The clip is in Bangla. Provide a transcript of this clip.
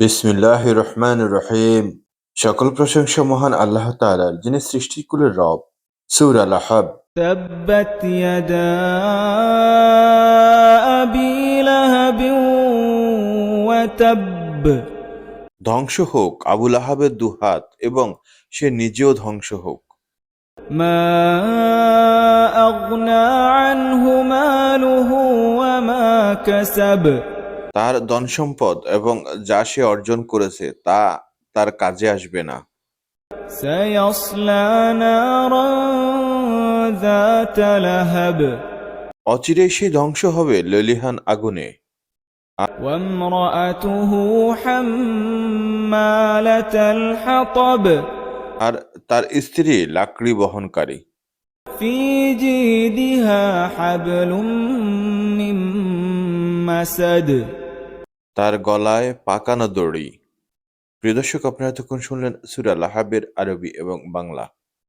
বিসমিল্লাহ রহমান রহিম সকল প্রশংসা মহান আল্লাহ তাআলার যিনি সৃষ্টিকুলের রব সূরা লাহাব تبت يدا أبي لهب وتب ধ্বংস হোক আবুল আহাবের দুহাত এবং সে নিজেও ধ্বংস হোক ما أغنى عنه ماله وما كسب তার ধন সম্পদ এবং যা সে অর্জন করেছে তা তার কাজে আসবে না سيصلى نارا ذات لهب অচিরেই সে ধ্বংস হবে ললিহান আগুনে وامرأته حمالة الحطب আর তার স্ত্রী লাকড়ি বহনকারী في جيدها حبل من مسد তার গলায় পাকানো দড়ি। প্রিয় দর্শক আপনারা তখন শুনলেন সুরা লাহাবের আরবি এবং বাংলা।